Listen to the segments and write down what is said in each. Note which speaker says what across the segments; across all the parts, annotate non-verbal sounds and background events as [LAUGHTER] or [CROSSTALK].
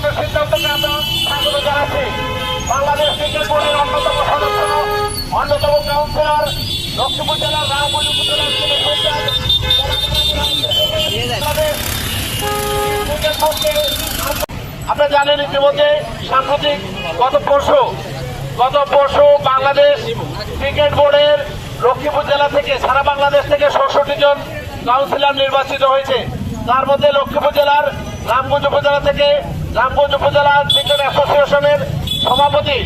Speaker 1: গণতন্ত্রের সিদ্ধান্তকে অন্যতম লক্ষ্মীপুর জেলার আপনারা জানেন ইতিমধ্যে সাম্প্রতিক গত পরশু গত পরশু বাংলাদেশ ক্রিকেট বোর্ডের লক্ষ্মীপুর জেলা থেকে, সারা বাংলাদেশ থেকে ষষ্ঠটি জন কাউন্সিলর নির্বাচিত হয়েছে। তার মধ্যে লক্ষ্মীপুর জেলার রামগঞ্জ উপজেলা থেকে রামগঞ্জ উপজেলা ক্রিকেট অ্যাসোসিয়েশনের সভাপতি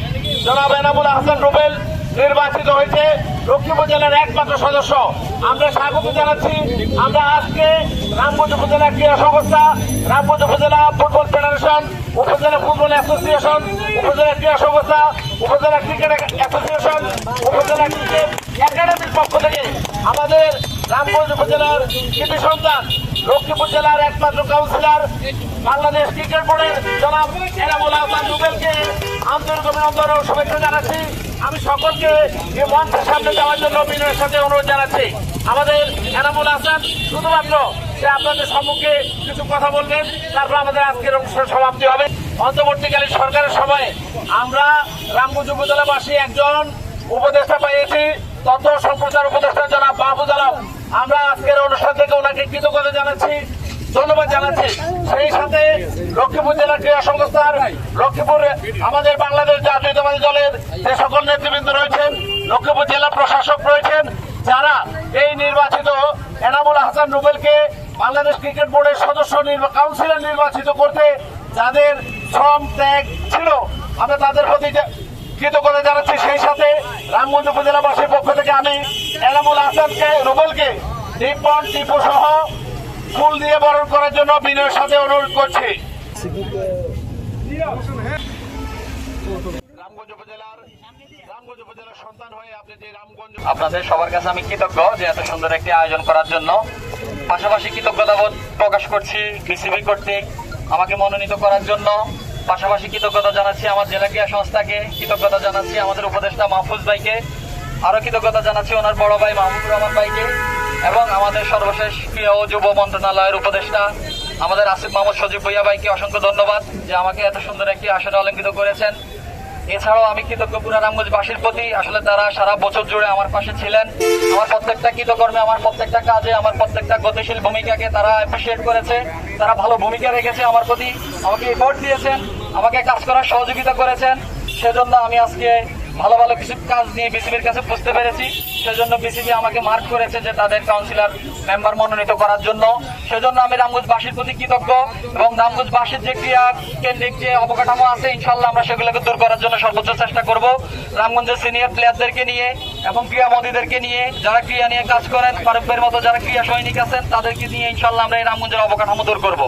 Speaker 1: জনাব এনামুল হাসান রুবেল নির্বাচিত হয়েছে। লক্ষ্মীপুর জেলার একমাত্র সদস্য। আমরা স্বাগত জানাচ্ছি। আমরা আজকে রামগঞ্জ উপজেলা ক্রীড়া সংস্থা, রামগঞ্জ উপজেলা ফুটবল ফেডারেশন, উপজেলা ফুটবল অ্যাসোসিয়েশন, উপজেলা ক্রীড়া সংস্থা, উপজেলা ক্রিকেট অ্যাসোসিয়েশন, উপজেলা ক্রিকেট একাডেমির পক্ষ থেকে আমাদের রামগঞ্জ উপজেলার কৃতি সন্তান লক্ষ্মীপুর জেলার একমাত্র কাউন্সিলর বাংলাদেশ ক্রিকেট বোর্ডের জনাব এনামুল হাসান রুবেলকে আন্তরিক অভিনন্দন ও শুভেচ্ছা জানাচ্ছি। আমি সকলকে এই মঞ্চের সামনে যাওয়ার জন্য বিনয়ের সাথে অনুরোধ জানাচ্ছি। আমাদের এনামুল হাসান, শুধুমাত্র সে আপনাদের সম্মুখে কিছু কথা বলবেন, তারপর আমাদের আজকের অনুষ্ঠান সমাপ্তি হবে। অন্তর্বর্তীকালীন সরকারের সময় আমরা রামগঞ্জ উপজেলাবাসী একজন উপদেষ্টা পেয়েছি তথ্য সম্প্রচার উপদেষ্টা জনাব মাহবুদ আলম। আমরা আজকের ওনাকে কৃতজ্ঞতা জানাচ্ছি, ধন্যবাদ জানাচ্ছি। সেই সাথে লক্ষ্মীপুর জেলা ক্রীড়া সংস্থার লক্ষ্মীপুর, আমাদের বাংলাদেশ জাতীয়তাবাদী দলের যে সকল নেতৃবৃন্দ রয়েছেন, লক্ষ্মীপুর জেলা প্রশাসক রয়েছেন, যারা এই নির্বাচিত এনামুল হাসান রুবেলকে বাংলাদেশ ক্রিকেট বোর্ডের সদস্য কাউন্সিলর নির্বাচিত করতে যাদের শ্রম ত্যাগ ছিল, আমরা তাদের প্রতি কৃতজ্ঞতা জানাচ্ছি। সেই সাথে রামগঞ্জ উপজেলাবাসীর পক্ষ থেকে আমি এনামুল হাসানকে, রুবেলকে টিপন টিপু সহ ফুল দিয়ে বরণ করার জন্য বিনয়ের সাথে অনুরোধ করছি।
Speaker 2: আপনাদের সবার কাছে আমি কৃতজ্ঞ যে এত সুন্দর একটি আয়োজন করার জন্য। পাশাপাশি কৃতজ্ঞতা বোধ প্রকাশ করছি বিসিবি কর্তৃক আমাকে মনোনীত করার জন্য। পাশাপাশি কৃতজ্ঞতা জানাচ্ছি আমার জেলা ক্রীড়া সংস্থাকে, কৃতজ্ঞতা জানাচ্ছি আমাদের উপদেষ্টা মাহফুজ ভাইকে। আরও কৃতজ্ঞতা জানাচ্ছি ওনার বড় ভাই মাহমুদুর রহমান ভাইকে। এবং আমাদের সর্বশেষ ও যুব মন্ত্রণালয়ের উপদেষ্টা, আমাদের আসিফ মোহাম্মদ সজীব ভইয়া ভাইকে অসংখ্য ধন্যবাদ যে আমাকে এত সুন্দর একটি আসনে অলঙ্কিত করেছেন। এছাড়াও আমি কৃতজ্ঞ পুরা রামগঞ্জবাসীর প্রতি, আসলে তারা সারা বছর জুড়ে আমার পাশে ছিলেন। আমার প্রত্যেকটা কৃতকর্মে, আমার প্রত্যেকটা কাজে, আমার প্রত্যেকটা গতিশীল ভূমিকাকে তারা অ্যাপ্রিসিয়েট করেছে। তারা ভালো ভূমিকা রেখেছে আমার প্রতি। আমাকে এফোর্ট দিয়েছেন, আমাকে কাজ করার সহযোগিতা করেছেন। সেজন্য আমি আজকে ভালো ভালো কিছু কাজ নিয়ে বিসিবির কাছে বুঝতে পেরেছি। সেজন্য বিসিবি আমাকে মার্ক করেছে যে তাদের কাউন্সিলর মেম্বার মনোনীত করার জন্য। সেজন্য আমি রামগঞ্জবাসীর প্রতি কৃতজ্ঞ এবং রামগঞ্জবাসীর যে ক্রিয়া কেন্দ্রিক যে অবকাঠামো আছে ইনশাল্লাহ আমরা সেগুলোকে দূর করার জন্য সর্বোচ্চ চেষ্টা করব। রামগঞ্জের সিনিয়র প্লেয়ারদেরকে নিয়ে এবং ক্রিয়া মোদীদেরকে নিয়ে যারা ক্রিয়া নিয়ে কাজ করেন ফারুকের মতো যারা ক্রিয়া সৈনিক আছেন তাদেরকে নিয়ে ইনশাল্লাহ আমরা এই রামগঞ্জের অবকাঠামো দূর করব।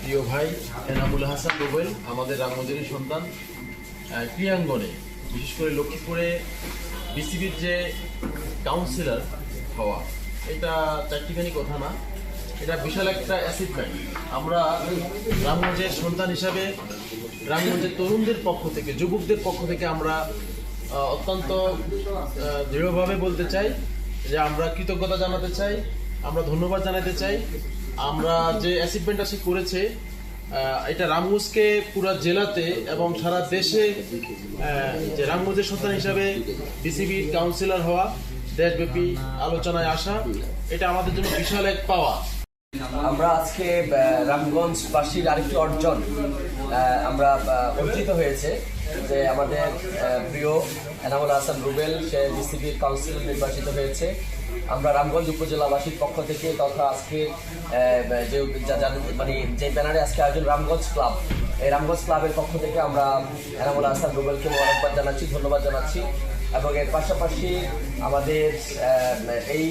Speaker 3: প্রিয় ভাই এনামুল হাসান রুবেল আমাদের রামগঞ্জেরই সন্তান আহ, ক্রীড়াঙ্গনে বিশেষ করে লক্ষ্মীপুরে বিসিবির যে কাউন্সিলর হওয়া, এটা চারটিখানি কথা না, এটা বিশাল একটা অ্যাচিভমেন্ট আমরা রামগঞ্জের সন্তান হিসাবে রামগঞ্জের তরুণদের পক্ষ থেকে, যুবকদের পক্ষ থেকে আমরা অত্যন্ত দৃঢ়ভাবে বলতে চাই যে আমরা কৃতজ্ঞতা জানাতে চাই, আমরা ধন্যবাদ জানাতে চাই। আমরা যে অ্যাচিভমেন্টটা সে করেছে এটা রামগঞ্জকে পুরো জেলাতে এবং সারা দেশে যে রামগঞ্জের সন্তান হিসাবে বিসিবির কাউন্সিলর হওয়া, দেশব্যাপী আলোচনায় আসা, এটা আমাদের জন্য বিশাল এক পাওয়া।
Speaker 4: আমরা আজকে রামগঞ্জবাসীর আরেকটি অর্জন আমরা অর্জিত হয়েছে যে আমাদের প্রিয় এনামুল হাসান রুবেল, সে বিসিবির কাউন্সিলর নির্বাচিত হয়েছে। আমরা রামগঞ্জ উপজেলাবাসীর পক্ষ থেকে তথা আজকে যে মানে যে ব্যানারে আজকে আয়োজন রামগঞ্জ ক্লাব, এই রামগঞ্জ ক্লাবের পক্ষ থেকে আমরা এনামুল হাসান রুবেলকে মোবারকবাদ জানাচ্ছি, ধন্যবাদ জানাচ্ছি। এবং এর পাশাপাশি আমাদের এই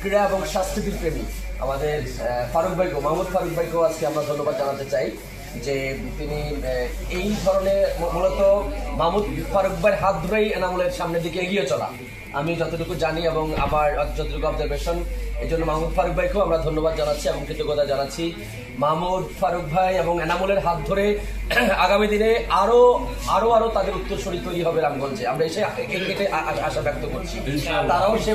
Speaker 4: ক্রীড়া এবং সংস্কৃতির প্রেমী আমাদের ফারুক ভাইকে মাহমুদ ফারুক ভাইকেও আজকে আমরা ধন্যবাদ জানাতে চাই। যে তিনি এই ধরনের মূলত মাহমুদ ফারুক ভাইয়ের হাত ধরেই এনামুলের সামনের দিকে এগিয়ে চলা। আমি যতটুকু জানি এবং আমার যতটুকু অবজারভেশন এই জন্য মাহমুদ ফারুক ভাইকেও আমরা ধন্যবাদ জানাচ্ছি এবং কৃতজ্ঞতা জানাচ্ছি। মাহমুদ ফারুক ভাই এবং এনামুলের হাত ধরে [CLEARS THROAT] আগামী দিনে আরও আরও আরও তাদের উত্তরসূরি তৈরি হবে রামগঞ্জে। আমরা এসে আশা ব্যক্ত করছি। তারাও সে